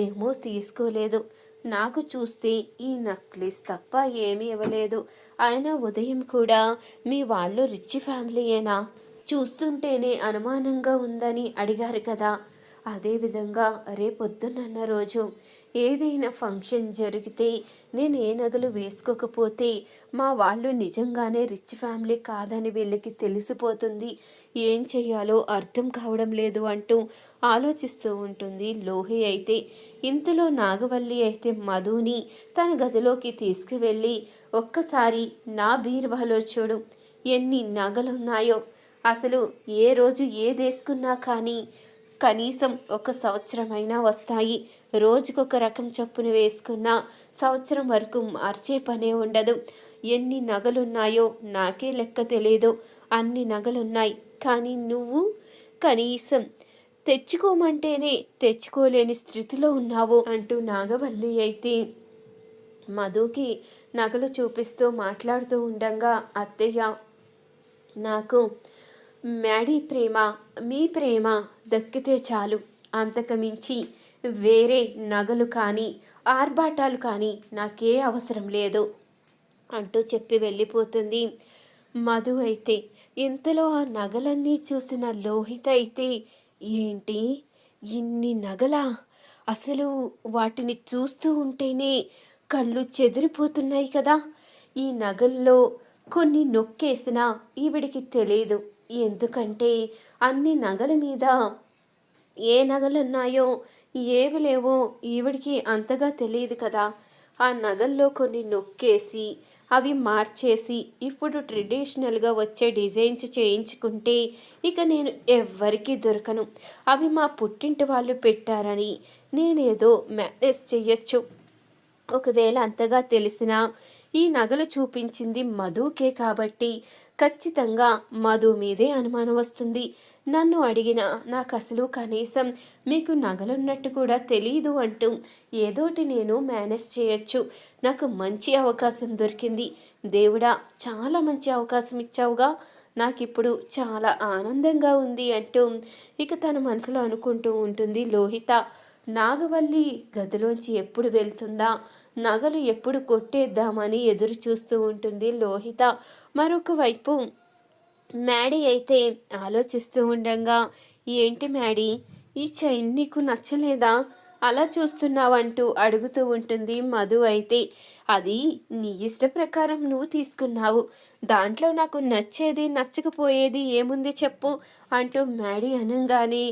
ఏమో తీసుకోలేదు. నాకు చూస్తే ఈ నక్లీస్ తప్ప ఏమీ ఇవ్వలేదు. ఆయన ఉదయం కూడా మీ వాళ్ళు రిచ్ ఫ్యామిలీయేనా? చూస్తుంటేనే అనుమానంగా ఉందని అడిగారు కదా. అదేవిధంగా రేపొద్దునన్న రోజు ఏదైనా ఫంక్షన్ జరిగితే నేను ఏ నగలు వేసుకోకపోతే మా వాళ్ళు నిజంగానే రిచ్ ఫ్యామిలీ కాదని వీళ్ళకి తెలిసిపోతుంది. ఏం చెయ్యాలో అర్థం కావడం లేదు అంటూ ఆలోచిస్తూ ఉంటుంది లోహి అయితే. ఇంతలో నాగవల్లి అయితే మధుని తన గదిలోకి తీసుకువెళ్ళి ఒక్కసారి నా బీరువాలో చూడు ఎన్ని నగలున్నాయో. అసలు ఏ రోజు ఏదేసుకున్నా కానీ కనీసం ఒక సంవత్సరమైనా వస్తాయి. రోజుకొక రకం చొప్పున వేసుకున్న సంవత్సరం వరకు మార్చే పనే ఉండదు. ఎన్ని నగలున్నాయో నాకే లెక్క తెలియదు అన్ని నగలున్నాయి. కానీ నువ్వు కనీసం తెచ్చుకోమంటేనే తెచ్చుకోలేని స్థితిలో ఉన్నావు అంటూ నాగవల్లి అయితే మధుకి నగలు చూపిస్తూ మాట్లాడుతూ ఉండగా అత్తయ్య నాకు మ్యాడీ ప్రేమ మీ ప్రేమ దక్కితే చాలు. అంతకమించి వేరే నగలు కానీ ఆర్భాటాలు కానీ నాకే అవసరం లేదు అంటూ చెప్పి వెళ్ళిపోతుంది. మధు అయితే ఇంతలో ఆ నగలన్నీ చూసిన లోహిత అయితే ఏంటి? ఇన్ని నగలా? అసలు వాటిని చూస్తూ ఉంటేనే కళ్ళు చెదిరిపోతున్నాయి కదా. ఈ నగల్లో కొన్ని నొక్కేసినా ఈవిడికి తెలియదు ఎందుకంటే అన్ని నగల మీద ఏ నగలున్నాయో ఏవి లేవో ఈవిడికి అంతగా తెలియదు కదా. ఆ నగల్లో కొన్ని నొక్కేసి అవి మార్చేసి ఇప్పుడు ట్రెడిషనల్గా వచ్చే డిజైన్స్ చేయించుకుంటే ఇక నేను ఎవ్వరికీ దొరకను. అవి మా పుట్టింటి వాళ్ళు పెట్టారని నేనేదో మేనేజ్ చెయ్యొచ్చు. ఒకవేళ అంతగా తెలిసినా ఈ నగలు చూపించింది మధుకే కాబట్టి ఖచ్చితంగా మధు మీదే అనుమానం వస్తుంది. నన్ను అడిగిన నాకు అసలు కనీసం మీకు నగలున్నట్టు కూడా తెలియదు అంటూ ఏదోటి నేను మేనేజ్ చేయొచ్చు. నాకు మంచి అవకాశం దొరికింది. దేవుడా చాలా మంచి అవకాశం ఇచ్చావుగా. నాకు ఇప్పుడు చాలా ఆనందంగా ఉంది అంటూ ఇక తన మనసులో అనుకుంటూ ఉంటుంది లోహిత. నాగవల్లి గదిలోంచి ఎప్పుడు వెళ్తుందా? నగలు ఎప్పుడు కొట్టేద్దామని ఎదురు చూస్తూ ఉంటుంది లోహిత. మరొక వైపు మ్యాడీ అయితే ఆలోచిస్తూ ఉండగా ఏంటి మ్యాడీ ఈ చైన్ నీకు నచ్చలేదా? అలా చూస్తున్నావంటూ అడుగుతూ ఉంటుంది మధు అయితే. అది నీ ఇష్ట ప్రకారం నువ్వు తీసుకున్నావు. దాంట్లో నాకు నచ్చేది నచ్చకపోయేది ఏముంది చెప్పు అంటూ మ్యాడీ అనగానే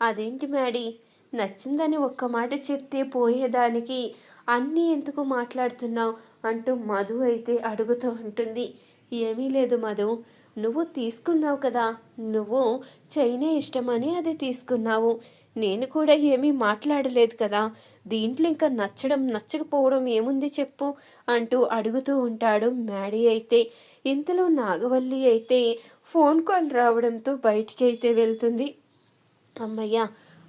అదేంటి మ్యాడీ నచ్చిందని ఒక్క మాట చెప్తే పోయేదానికి అన్నీ ఎందుకు మాట్లాడుతున్నావు అంటూ మధు అయితే అడుగుతూ ఉంటుంది. ఏమీ లేదు మధు నువ్వు తీసుకున్నావు కదా నువ్వు చైనే ఇష్టమని అది తీసుకున్నావు. నేను కూడా ఏమీ మాట్లాడలేదు కదా దీంట్లో ఇంకా నచ్చడం నచ్చకపోవడం ఏముంది చెప్పు అంటూ అడుగుతూ ఉంటాడు మ్యాడీ అయితే. ఇంతలో నాగవల్లి అయితే ఫోన్ కాల్ రావడంతో బయటికి అయితే వెళ్తుంది. అమ్మయ్య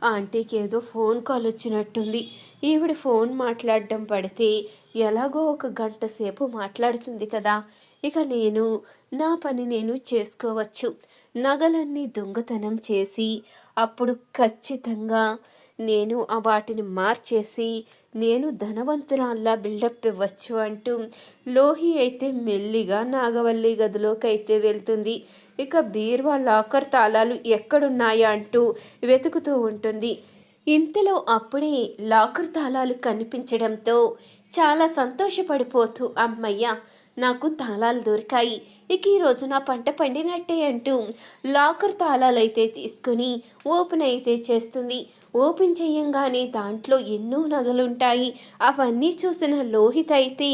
ఆంటీకి ఏదో ఫోన్ కాల్ వచ్చినట్టుంది. ఈవిడ ఫోన్ మాట్లాడడం పడితే ఎలాగో ఒక గంట సేపు మాట్లాడుతుంది కదా. ఇక నేను నా పని నేను చేసుకోవచ్చు. నగలన్నీ దొంగతనం చేసి అప్పుడు ఖచ్చితంగా నేను ఆ వాటిని మార్చేసి నేను ధనవంతురాల్లా బిల్డప్ ఇవ్వచ్చు అంటూ లోహి అయితే మెల్లిగా నాగవల్లి గదిలోకి అయితే వెళ్తుంది. ఇక బీర్వా లాకర్ తాళాలు ఎక్కడున్నాయా అంటూ వెతుకుతూ ఉంటుంది. ఇంతలో అప్పుడే లాకర్ తాళాలు కనిపించడంతో చాలా సంతోషపడిపోతూ అమ్మయ్య నాకు తాళాలు దొరికాయి. ఇక ఈరోజు నా పంట పండినట్టే అంటూ లాకర్ తాళాలు అయితే తీసుకుని ఓపెన్ అయితే చేస్తుంది. ఓపెన్ చేయంగానే దాంట్లో ఎన్నో నగలుంటాయి. అవన్నీ చూసిన లోహిత్ అయితే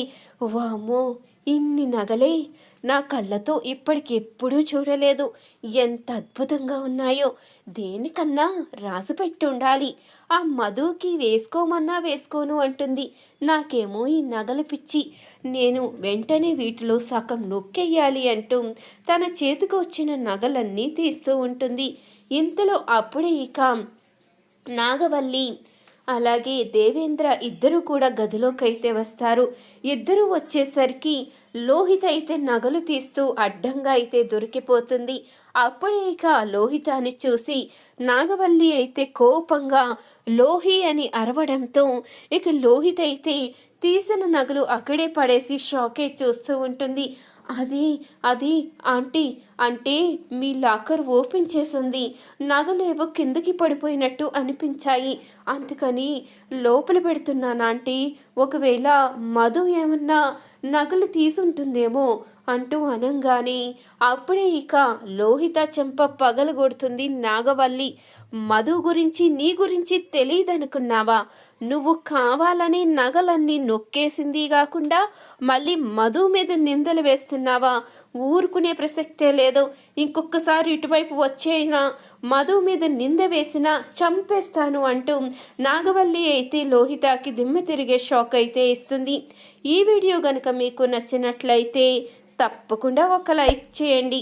వామో ఇన్ని నగలే నా కళ్ళతో ఇప్పటికెప్పుడూ చూడలేదు. ఎంత అద్భుతంగా ఉన్నాయో! దేనికన్నా రాసి ఉండాలి ఆ మధుకి వేసుకోమన్నా వేసుకోను అంటుంది. నాకేమో ఈ నగలు పిచ్చి. నేను వెంటనే వీటిలో సగం నొక్కేయాలి అంటూ తన చేతికి వచ్చిన నగలన్నీ తీస్తూ ఉంటుంది. ఇంతలో అప్పుడే ఇక నాగవల్లి అలాగే దేవేంద్ర ఇద్దరు కూడా గదిలోకైతే వస్తారు. ఇద్దరు వచ్చేసరికి లోహిత అయితే నగలు తీస్తూ అడ్డంగా అయితే దొరికిపోతుంది. అప్పుడే ఇక లోహితాన్ని చూసి నాగవల్లి అయితే కోపంగా లోహి అని అరవడంతో ఇక లోహిత అయితే తీసిన నగలు అక్కడే పడేసి షాకే చూస్తూ ఉంటుంది. అది అది ఆంటీ అంటే మీ లాకర్ ఓపెన్ చేసింది. నగలేవో కిందకి పడిపోయినట్టు అనిపించాయి. అందుకని లోపల పెడుతున్నాను ఆంటీ. ఒకవేళ మధు ఏమన్నా నగలు తీసుంటుందేమో అంటూ అనంగానే అప్పుడే ఇక లోహిత చెంప పగలగొడుతుంది నాగవల్లి. మధు గురించి నీ గురించి తెలియదనుకున్నావా? నువ్వు కావాలని నగలన్నీ నొక్కేసింది కాకుండా మళ్ళీ మధు మీద నిందలు వేస్తున్నావా? ఊరుకునే ప్రసక్తే లేదు. ఇంకొకసారి ఇటువైపు వచ్చేనా మధు మీద నింద వేసినా చంపేస్తాను అంటూ నాగవల్లి అయితే లోహితకి దిమ్మ తిరిగే షాక్ అయితే ఇస్తుంది. ఈ వీడియో గనుక మీకు నచ్చినట్లయితే తప్పకుండా ఒక లైక్ చేయండి.